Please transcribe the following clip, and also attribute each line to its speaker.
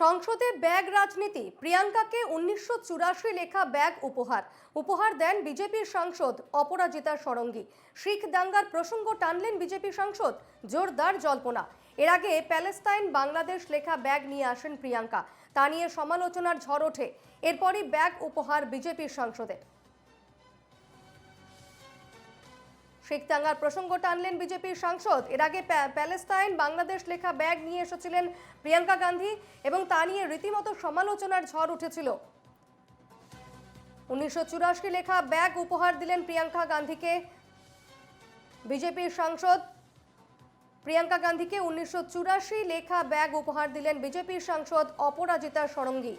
Speaker 1: সংসদে ব্যাগ রাজনীতি। প্রিয়াঙ্কাকে উনিশশো চুরাশি লেখা ব্যাগ উপহার। উপহার দেন বিজেপির সাংসদ অপরাজিতা সরঙ্গী শিখ দাঙ্গার প্রসঙ্গ টানলেন বিজেপি সাংসদ জোরদার জল্পনা। এর আগে প্যালেস্তাইন বাংলাদেশ লেখা ব্যাগ নিয়ে আসেন প্রিয়াঙ্কা। তা নিয়ে সমালোচনার ঝড় ওঠে। এরপরই ব্যাগ উপহার বিজেপির সাংসদের। শিখতাঙ্গার প্রসঙ্গ টানলেন বিজেপির সাংসদ। এর আগে প্যালেস্তাইন বাংলাদেশ লেখা ব্যাগ নিয়ে এসেছিলেন প্রিয়াঙ্কা গান্ধী এবং তা নিয়ে রীতিমতো সমালোচনার ঝড় উঠেছিল। উনিশশো চুরাশি লেখা ব্যাগ উপহার দিলেন প্রিয়াঙ্কা গান্ধীকে। বিজেপির সাংসদ প্রিয়াঙ্কা গান্ধীকে উনিশশো চুরাশি লেখা ব্যাগ উপহার দিলেন বিজেপির সাংসদ অপরাজিতা সরঙ্গী